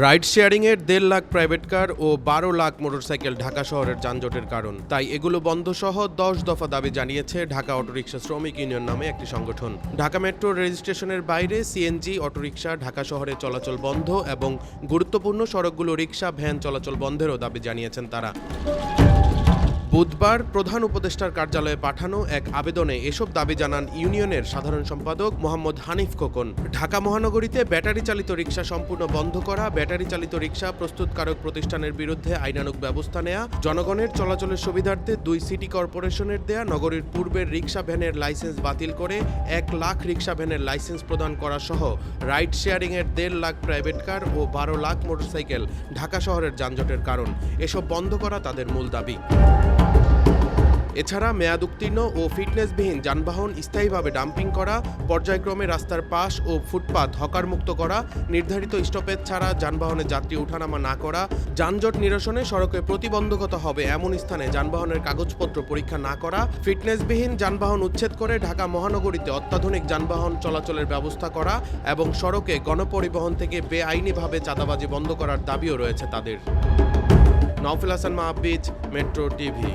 Ride শেয়ারিংয়ের দেড় lakh private car ও বারো lakh motorcycle Dhaka শহরের যানজটের কারণ। তাই এগুলো বন্ধ সহ দশ দফা দাবি জানিয়েছে ঢাকা অটোরিকশা শ্রমিক ইউনিয়ন নামে একটি সংগঠন। ঢাকা মেট্রো রেজিস্ট্রেশনের বাইরে সিএনজি, অটোরিকশা, ঢাকা শহরে চলাচল বন্ধ এবং গুরুত্বপূর্ণ সড়কগুলো রিক্সা ভ্যান চলাচল বন্ধেরও দাবি জানিয়েছেন তারা। বুধবার প্রধান উপদেষ্টার কার্যালয়ে পাঠানো এক আবেদনে এসব দাবি জানান ইউনিয়নের সাধারণ সম্পাদক মোহাম্মদ হানিফ খোকন। ঢাকা মহানগরীতে ব্যাটারি চালিত রিক্সা সম্পূর্ণ বন্ধ করা ব্যাটারি চালিত রিক্সা প্রস্তুতকারক প্রতিষ্ঠানের বিরুদ্ধে আইনানুক ব্যবস্থা নেয়া, জনগণের চলাচলের সুবিধার্থে দুই সিটি কর্পোরেশনের দেয়া, নগরীর পূর্বের রিক্সা ভ্যানের লাইসেন্স বাতিল করে এক লাখ রিক্সা ভ্যানের লাইসেন্স প্রদান করা সহ রাইড শেয়ারিংয়ের দেড় লাখ প্রাইভেট কার ও বারো লাখ মোটরসাইকেল ঢাকা শহরের যানজটের কারণ। এসব বন্ধ করা তাদের মূল দাবি। এছাড়া মেয়াদ উত্তীর্ণ ও ফিটনেসবিহীন যানবাহন স্থায়ীভাবে ডাম্পিং করা, পর্যায়ক্রমে রাস্তার পাশ ও ফুটপাত হকারমুক্ত করা, নির্ধারিত স্টপেজ ছাড়া যানবাহনে যাত্রী ওঠানামা না করা, যানজট নিরসনে সড়কে প্রতিবন্ধকতা হবে এমন স্থানে যানবাহনের কাগজপত্র পরীক্ষা না করা, ফিটনেসবিহীন যানবাহন উচ্ছেদ করে ঢাকা মহানগরীতে অত্যাধুনিক যানবাহন চলাচলের ব্যবস্থা করা এবং সড়কে গণপরিবহন থেকে বেআইনিভাবে চাঁদাবাজি বন্ধ করার দাবিও রয়েছে তাদের। Naufil Hasan Mahbiz metro TV.